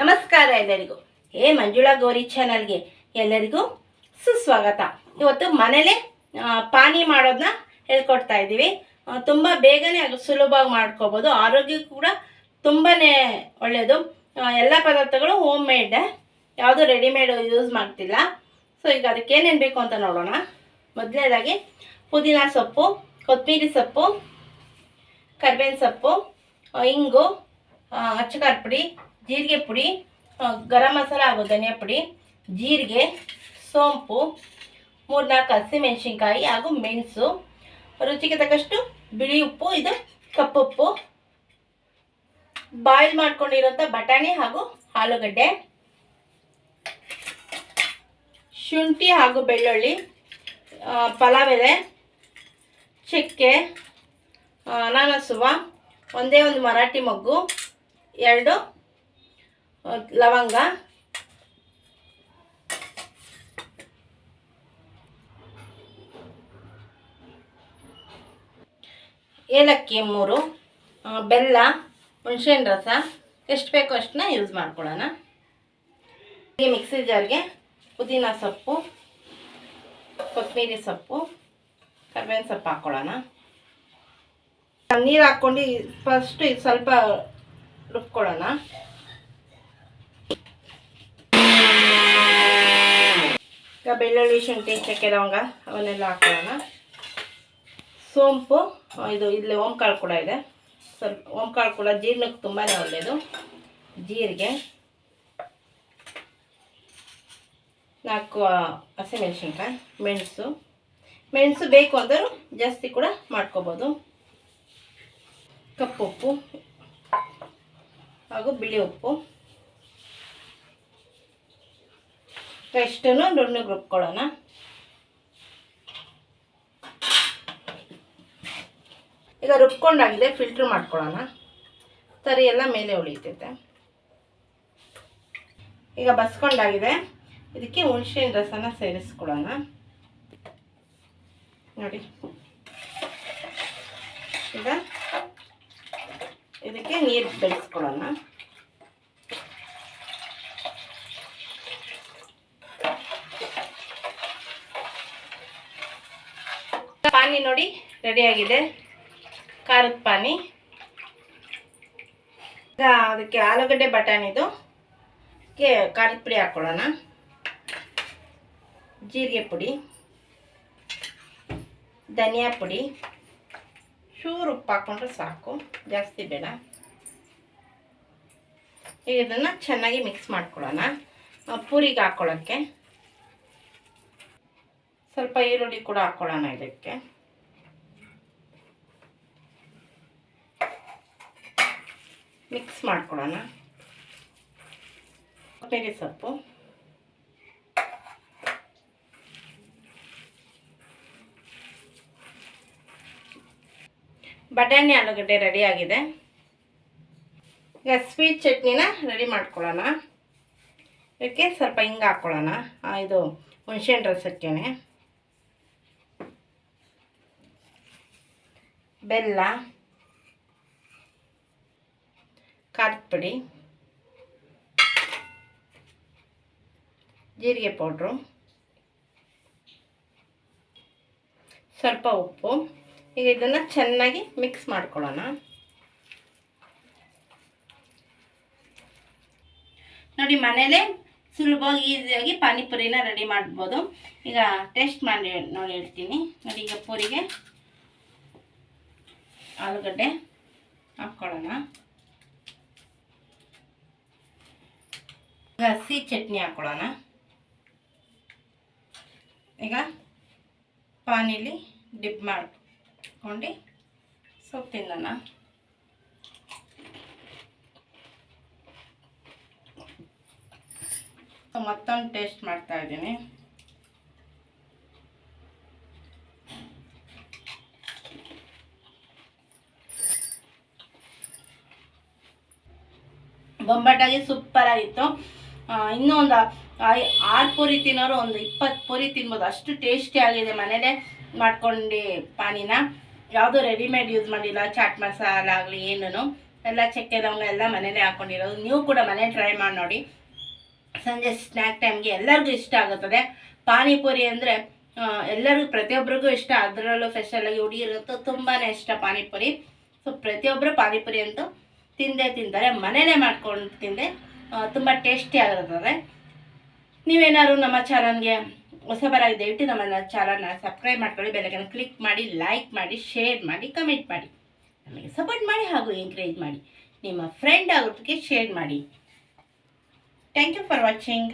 ನಮಸ್ಕಾರ ಎಲ್ಲರಿಗೂ. ಏ ಮಂಜುಳಾ ಗೌರಿ ಚಾನಲ್ಗೆ ಎಲ್ಲರಿಗೂ ಸುಸ್ವಾಗತ. ಇವತ್ತು ಮನೇಲೇ ಪಾನಿ ಮಾಡೋದನ್ನ ಹೇಳ್ಕೊಡ್ತಾ ಇದ್ದೀವಿ. ತುಂಬ ಬೇಗನೆ ಅದು ಸುಲಭವಾಗಿ ಮಾಡ್ಕೋಬೋದು. ಆರೋಗ್ಯಕ್ಕೂ ಕೂಡ ತುಂಬಾ ಒಳ್ಳೆಯದು ಎಲ್ಲ ಪದಾರ್ಥಗಳು ಹೋಮ್ ಮೇಡ್ ಯಾವುದು ರೆಡಿಮೇಡ್ ಯೂಸ್ ಮಾಡ್ತಿಲ್ಲ. ಸೊ ಈಗ ಅದಕ್ಕೆ ಏನೇನು ಬೇಕು ಅಂತ ನೋಡೋಣ. ಮೊದಲನೇದಾಗಿ ಪುದೀನ ಸೊಪ್ಪು ಕೊತ್ತಂಬರಿ ಸೊಪ್ಪು, ಕರ್ಬೇವಿನ ಸೊಪ್ಪು ಇಂಗು ಅಚ್ಚಕಾರ್ಪುಡಿ ಪುಡಿ ಜೀರಿಗೆ ಪುಡಿ ಗರಂ ಮಸಾಲ ಹಾಗೂ ಧನಿಯಾ ಪುಡಿ, ಜೀರಿಗೆ, ಸೋಂಪು, ಮೂರ್ನಾಲ್ಕು ಹಸಿಮೆಣಸಿನ್ಕಾಯಿ ಹಾಗೂ ಮೆಣಸು. ರುಚಿಗೆ ತಕ್ಕಷ್ಟು ಬಿಳಿ ಉಪ್ಪು, ಇದು ಕಪ್ಪುಪ್ಪು ಬಾಯ್ಲ್ ಮಾಡ್ಕೊಂಡಿರೋಂಥ ಬಟಾಣಿ ಹಾಗೂ ಆಲೂಗಡ್ಡೆ. ಶುಂಠಿ ಹಾಗೂ ಬೆಳ್ಳುಳ್ಳಿ ಪಲಾವ್ ಎಲೆ ಚಕ್ಕೆ ಅನಾನಸುವ, ಒಂದೇ ಒಂದು ಮರಾಠಿ ಮೊಗ್ಗು, ಎರಡು ಲವಂಗ ಏಲಕ್ಕಿ ಮೂರು ಬೆಲ್ಲ, ಹುಣಸೆಹಣ್ಣು ರಸ. ಎಷ್ಟು ಬೇಕೋ ಅಷ್ಟನ್ನ ಯೂಸ್ ಮಾಡ್ಕೊಳ್ಳೋಣ. ಈ ಮಿಕ್ಸಿ ಜಾರ್ಗೆ ಪುದೀನ ಸೊಪ್ಪು, ಕೊತ್ತಂಬರಿ ಸೊಪ್ಪು, ಕರ್ಬೇವಿನ ಸೊಪ್ಪು ಹಾಕ್ಕೊಳ್ಳೋಣ ನೀರು ಹಾಕ್ಕೊಂಡು ಫಸ್ಟ್ ಇದು ಸ್ವಲ್ಪ ರುಬ್ಕೊಳ್ಳೋಣ. ಈಗ ಬೆಳ್ಳುಳ್ಳಿ, ಶುಂಠಿ, ಚಕ್ಕೆ, ಲವಂಗ ಅವನ್ನೆಲ್ಲ ಹಾಕೊಳ್ಳೋಣ. ಸೋಂಪು ಇದು ಇಲ್ಲಿ ಓಂಕಾಳು ಕೂಡ ಇದೆ. ಸ್ವಲ್ಪ ಓಂಕಾಳು ಕೂಡ ಜೀರ್ಣಕ್ಕೆ ತುಂಬಾ ಒಳ್ಳೆಯದು ಜೀರಿಗೆ. ನಾಲ್ಕು ಹಸಿಮೆಣಸಿನ್ಕಾಯಿ, ಮೆಣಸು. ಮೆಣಸು ಬೇಕು ಅಂದರೂ ಜಾಸ್ತಿ ಕೂಡ ಮಾಡ್ಕೋಬೋದು. ಕಪ್ಪು ಉಪ್ಪು. ಹಾಗೂ ಬಿಳಿ ಉಪ್ಪು. ಇಷ್ಟನ್ನು ನುಣ್ಣಗೆ ರುಬ್ಕೊಳ್ಳೋಣ ಈಗ ರುಬ್ಕೊಂಡಾಗಿದೆ ಫಿಲ್ಟ್ರ್ ಮಾಡ್ಕೊಳ್ಳೋಣ. ತರಿ ಎಲ್ಲ ಮೇಲೆ ಉಳಿತೈತೆ ಈಗ ಬಸ್ಕೊಂಡಾಗಿದೆ. ಇದಕ್ಕೆ ಹುಣಸೆಹಣ್ಣು ರಸನ ಸೇರಿಸ್ಕೊಳ್ಳೋಣ. ನೋಡಿ. ಈಗ ಇದಕ್ಕೆ ನೀರು ಬೆಳೆಸ್ಕೊಳ್ಳೋಣ. ಪಾನಿ ನೋಡಿ ರೆಡಿಯಾಗಿದೆ ಖಾರದ ಪಾನಿ. ಈಗ ಅದಕ್ಕೆ ಆಲೂಗಡ್ಡೆ ಬಟಾಣಿದು ಖಾರದ ಪುಡಿ ಹಾಕ್ಕೊಳ್ಳೋಣ ಜೀರಿಗೆ ಪುಡಿ. ಧನಿಯಾ ಪುಡಿ. ಚೂರು ಉಪ್ಪು ಹಾಕ್ಕೊಂಡ್ರೆ ಸಾಕು. ಜಾಸ್ತಿ ಬೇಡ. ಈಗ ಇದನ್ನು ಚೆನ್ನಾಗಿ ಮಿಕ್ಸ್ ಮಾಡ್ಕೊಳ್ಳೋಣ. ಪೂರಿಗೆ ಹಾಕ್ಕೊಳ್ಳೋಕ್ಕೆ ಸ್ವಲ್ಪ ಈರುಳ್ಳಿ ಕೂಡ ಹಾಕ್ಕೊಳ್ಳೋಣ ಇದಕ್ಕೆ. ಮಿಕ್ಸ್ ಮಾಡ್ಕೊಳ್ಳೋಣ ಕೊತ್ತಂಬರಿ ಸೊಪ್ಪು. ಬಟಾಣಿ ಆಲೂಗಡ್ಡೆ ಆಗಿದೆ. ಈಗ ಸ್ವೀಟ್ ಚಟ್ನಿನ ರೆಡಿ ಮಾಡ್ಕೊಳ್ಳೋಣ ಇದಕ್ಕೆ ಸ್ವಲ್ಪ ಹಿಂಗೆ ಹಾಕ್ಕೊಳ್ಳೋಣ ಇದು ಇದು ರಸ ರಸಕ್ಕೇನೆ. ಬೆಲ್ಲ. ಖಾರದ ಪುಡಿ, ಜೀರಿಗೆ ಪೌಡ್ರು, ಸ್ವಲ್ಪ ಉಪ್ಪು. ಈಗ ಇದನ್ನು ಚೆನ್ನಾಗಿ ಮಿಕ್ಸ್ ಮಾಡ್ಕೊಳ್ಳೋಣ. ನೋಡಿ, ಮನೇಲೇ ಸುಲಭವಾಗಿ, ಈಸಿಯಾಗಿ ಪಾನಿಪುರಿನ ರೆಡಿ ಮಾಡ್ಬೋದು. ಈಗ ಟೇಸ್ಟ್ ಮಾಡಿ, ನೋಡಿ ಹೇಳ್ತೀನಿ. ನೋಡಿ, ಈಗ ಪೂರಿಗೆ ಆಲೂಗಡ್ಡೆ ಹಾಕ್ಕೊಳ್ಳೋಣ. ಹಸಿ ಚಟ್ನಿ ಹಾಕ್ಕೊಳ್ಳೋಣ ಈಗ ಪಾನಿಲಿ ಡಿಪ್ ಮಾಡ್ಕೊಂಡು ಸೊಪ್ಪು ತಿನ್ನೋಣ. ಮತ್ತೊಂದು ಟೇಸ್ಟ್ ಮಾಡ್ತಾ ಇದ್ದೀನಿ. ಬೊಂಬಾಟಾಗಿ ಸೂಪರ್ ಆಗಿತ್ತು ಇನ್ನೂ ಒಂದು ಆರು ಪೂರಿ ತಿನ್ನೋರು ಒಂದು ಇಪ್ಪತ್ತು ಪೂರಿ ತಿನ್ಬೋದು. ಅಷ್ಟು ಟೇಸ್ಟಿ ಆಗಿದೆ ಮನೇಲೆ ಮಾಡ್ಕೊಂಡು ಪಾನಿನ. ಯಾವುದೂ ರೆಡಿಮೇಡ್ ಯೂಸ್ ಮಾಡಿಲ್ಲ, ಚಾಟ್ ಮಸಾಲ ಆಗಲಿ ಏನೂ ಎಲ್ಲ ಚಕ್ಕೆ ಲವಂಗ ಎಲ್ಲ ಮನೇಲೇ ಹಾಕ್ಕೊಂಡಿರೋದು ನೀವು ಕೂಡ ಮನೆ ಟ್ರೈ ಮಾಡಿ ನೋಡಿ. ಸಂಜೆ ಸ್ನ್ಯಾಕ್ ಟೈಮ್ಗೆ ಎಲ್ಲರಿಗೂ ಇಷ್ಟ ಆಗುತ್ತದೆ. ಪಾನಿಪುರಿ ಅಂದರೆ ಎಲ್ಲರಿಗೂ ಪ್ರತಿಯೊಬ್ಬರಿಗೂ ಇಷ್ಟ. ಅದರಲ್ಲೂ ಸ್ಪೆಷಲಾಗಿ ಹುಡುಗಿರಿಗಂತೂ ತುಂಬಾ ಇಷ್ಟ ಪಾನಿಪುರಿ. ಸೊ ಪ್ರತಿಯೊಬ್ಬರು ಪಾನಿಪುರಿ ಅಂತೂ ತಿಂದೇ ತಿಂತಾರೆ. ಮನೇಲೇ ಮಾಡ್ಕೊಂಡು ತಿಂದೆ ತುಂಬ ಟೇಸ್ಟಿ ಆಗಿರ್ತದೆ. ನೀವೇನಾದ್ರು ನಮ್ಮ ಚಾನಲ್ಗೆ ಹೊಸಬರಾಗಿ ದಯವಿಟ್ಟು ನಮ್ಮ ಚಾನಲ್ನ ಸಬ್ಸ್ಕ್ರೈಬ್ ಮಾಡ್ಕೊಳ್ಳಿ ಬೆಲ್ಲಕ್ಕನ್ನು ಕ್ಲಿಕ್ ಮಾಡಿ ಲೈಕ್ ಮಾಡಿ ಶೇರ್ ಮಾಡಿ ಕಮೆಂಟ್ ಮಾಡಿ. ನಮಗೆ ಸಪೋರ್ಟ್ ಮಾಡಿ ಹಾಗೂ ಎಂಕರೇಜ್ ಮಾಡಿ. ನಿಮ್ಮ ಫ್ರೆಂಡ್ ಆಗೋದಕ್ಕೆ ಶೇರ್ ಮಾಡಿ. Thank you for watching